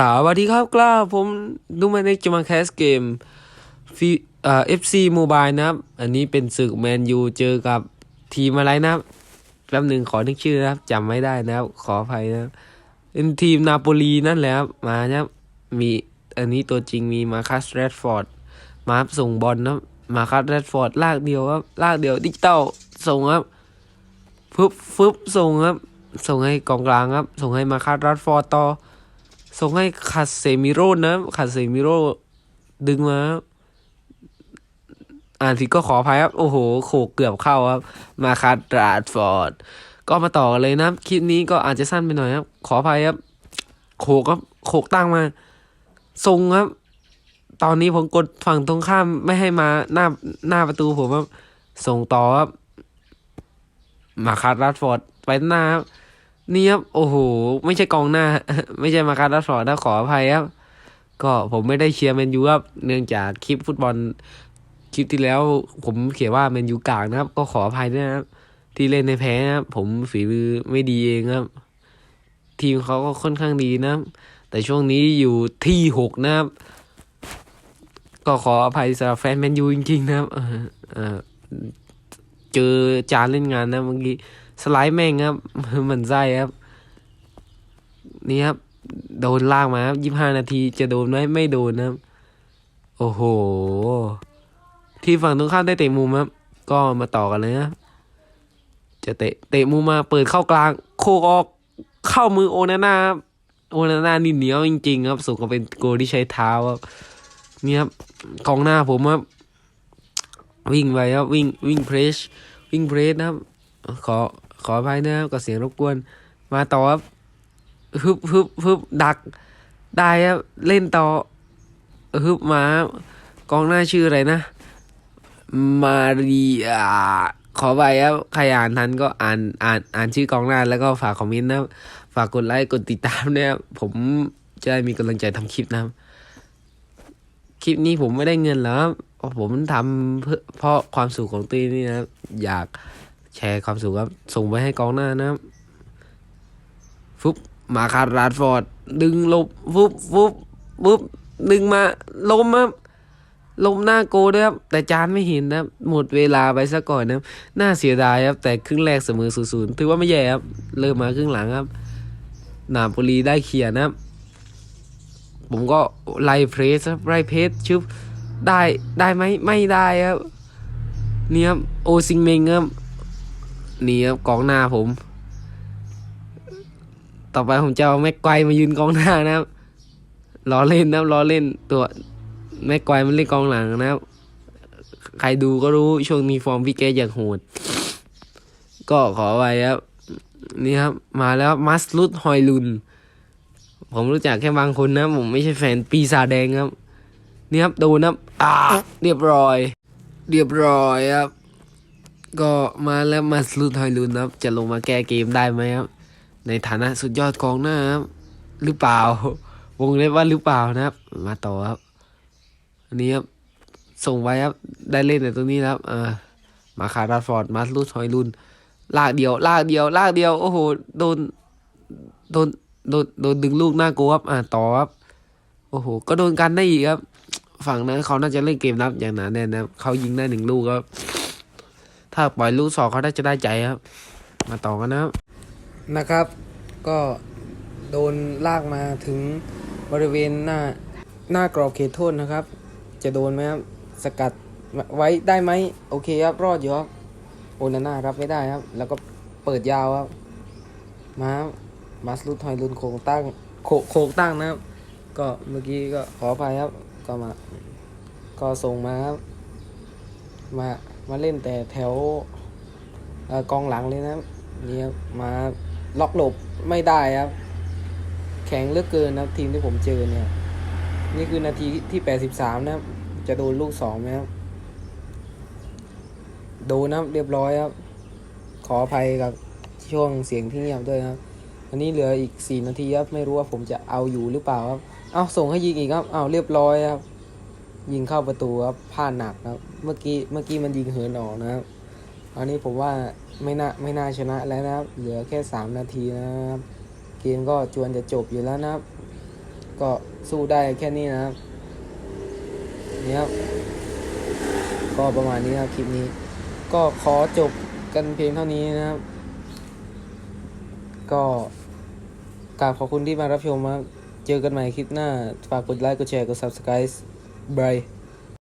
สวัสดีครับกล้าผมดูมาในจะมาแคสเกมฟีเอ่อ FC Mobile นะครับ อันนี้เป็นศึกแมนยูเจอกับทีมอะไรนะครับแป๊บหนึ่งขอนึกชื่อนะครับจำไม่ได้นะครับ ขออภัยนะครับเป็นทีมนาโปลีนั่นแหละครับมานะครับมีอันนี้ตัวจริงมีมาคัสแรดฟอร์ดมาครับส่งบอลนะมาคัสแรดฟอร์ดลากเดียวครับลากเดียวดิจิตอลส่งครับฟึบฟึบส่งครับ ส่งให้กองกลางครับ ส่งให้มาคัสแรดฟอร์ดต่อ ส่งให้คาเซมิโร่นะคาเซมิโร่ดึงมาอ่านผิดก็ขออภัยครับ โอ้โห โขกเกือบเข้าครับ มาคาตราดฟอร์ด ก็มาต่อกันเลยนะคลิปนี้ก็อาจจะสั้นไปหน่อยครับ ขออภัยครับ โขกครับ โขกตั้งมา ทรงครับ ตอนนี้ผมกดฝั่งตรงข้ามไม่ให้มาหน้าหน้าประตูผมครับ ส่งต่อครับ มาคาตราดฟอร์ดไปหน้าครับ นี่ครับ โอ้โห ไม่ใช่กองหน้า ไม่ใช่มาการรัสอนะขออภัยครับ ก็ผมไม่ได้เชียร์แมนยูครับ เนื่องจากคลิปฟุตบอลคลิปที่แล้ว ผมเขียนว่าแมนยูกากนะครับ ก็ขออภัยด้วยนะครับ ที่เล่นในแพ้นะครับผมฝีมือไม่ดีเองครับ ทีมเขาก็ค่อนข้างดีนะครับ แต่ช่วงนี้อยู่ที่หกนะครับ ก็ขออภัยสำหรับแฟนแมนยูจริงๆนะครับเออเออเจอจานเล่นงานนะเมื่อกี้ สไลด์แม่งครับเหมันไส้ครับ นี่ครับ โดนลากมาครับยี่ห้านาทีจะโดนไหมไม่โดนนะครับ โอ้โห ที่ฝั่งตรงข้ามได้เตะมุมครับ ก็มาต่อกันเลยนะจะเตะเตะมุมมาเปิดเข้ากลาง โคกออกเข้ามือโอนาน่าครับโอนาน่านี่เหนียวจริงๆครับสูงก็เป็นโกลที่ใช้เท้าครับนี่ครับกองหน้าผมครับวิ่งไปครับวิ่งวิ่งเพรสวิ่งเพรสนะครับขอ ขออภัยนะครับกับเสียงรบกวน มาต่อครับฮึบฮึบฮึบดัก ได้ครับเล่นต่อฮึบมาครับกองหน้าชื่ออะไรนะ มารีอาขอไปครับใครอ่านทันก็อ่านอ่านอ่านชื่อกองหน้าแล้วก็ฝากคอมเมนต์นะฝากกดไลค์กดติดตามนะครับผมจะได้มีกำลังใจทำคลิปนะครับคลิปนี้ผมไม่ได้เงินหรอกครับผมทำเพื่อเพราะความสุขของตีนี่นะ อยาก แชร์ความสุขครับ ส่งไปให้กองหน้านะครับฟุบมาคาร์ราดฟอร์ด ดึงลบฟุบฟุบฟุบดึงมาล้มครับล้มหน้าโกด้วยครับ แต่จานไม่เห็นนะหมดเวลาไปซะก่อนนะน่าเสียดายครับ แต่ครึ่งแรกเสมอศูนย์ถือว่าไม่แย่ครับ เริ่มมาครึ่งหลังครับนาโปลีได้เคลียร์นะครับ ผมก็ไล่เพรสครับไล่เพรสชึบได้ได้ไหมไม่ได้ครับเนี่ครับโอซิงเมงครับ นี่ครับกองหน้าผม ต่อไปผมจะเอาแม็กไกวมายืนกองหน้านะครับล้อเล่นนะครับล้อเล่นตัวแม็กไกวมันเล่นกองหลังนะครับ ใครดูก็รู้ช่วงนี้ฟอร์มพี่แกอย่างโหด ก็ขอไว้ครับ นี่ครับ มาแล้วมัสลุดฮอยลุน ผมรู้จักแค่บางคนนะ ผมไม่ใช่แฟนปีศาจแดงครับ นี่ครับ ดูนะอ่า เรียบร้อย เรียบร้อยครับ ก็มาแล้วมาสลุดไฮลุนครับ จะลงมาแก้เกมได้ไหมครับ ในฐานะสุดยอดกองหน้าครับ หรือเปล่า วงเล็บว่าหรือเปล่านะครับ มาต่อครับ อันนี้ครับ ส่งไว้ครับ ได้เล่นในตรงนี้ครับ อ่า มาคาราฟอร์ด มาสลุดไฮลุน ลากเดียว ลากเดียว ลากเดียว โอ้โห โดน โดน โดน โดนดึงลูกหน้าโกครับ อ่า ต่อครับ โอ้โห ก็โดนกันได้อีกครับ ฝั่งนั้นเขาน่าจะเล่นเกมรับอย่างหนาแน่นนะเขายิงได้หนึ่งลูกครับ ถ้าปล่อยลูกสองเขาน่าจะได้ใจครับ มาต่อกันนะครับนะครับ ก็โดนลากมาถึงบริเวณหน้าหน้ากรอบเขตโทษนะครับ จะโดนไหมครับสกัดไว้ได้ไหมโอเคครับรอดอยู่ครับโอนาน่ารับไม่ได้ครับ แล้วก็เปิดยาวครับมามาสลุดทอยลุนโคงตั้งโคโคงตั้งนะครับ ก็เมื่อกี้ก็ขออภัยครับ ก็มา ก็ส่งมาครับมา มาเล่นแต่แถวอกองหลังเลยนะนี่มาล็อกหลบไม่ได้ครับ แข็งเลือกเกินนะทีมที่ผมเจอเนี่ย นี่คือนาทีที่ 83 นะครับ จะโดนลูกสองไหมครับโดนนะเรียบร้อยครับ ขออภัยกับช่วงเสียงที่เงียบด้วยนะครับ อันนี้เหลืออีก 4 นาทีครับ ไม่รู้ว่าผมจะเอาอยู่หรือเปล่าครับ เอาส่งให้ยิงอีกครับ เอาเรียบร้อยครับ ยิงเข้าประตูครับพลาดหนักครับ เมื่อกี้เมื่อกี้มันยิงเหินออกนะครับอันนี้ผมว่าไม่น่าไม่น่าชนะแล้วนะครับ เหลือแค่สามนาทีนะครับ เกมก็จวนจะจบอยู่แล้วนะครับ ก็สู้ได้แค่นี้นะครับนี่ครับก็ประมาณนี้ครับคลิปนี้ ก็ขอจบกันเพียงเท่านี้นะครับ ก็กราบขอบคุณที่มารับชมครับเจอกันใหม่คลิปหน้า ฝากกดไลค์ กดแชร์ กด subscribe บาย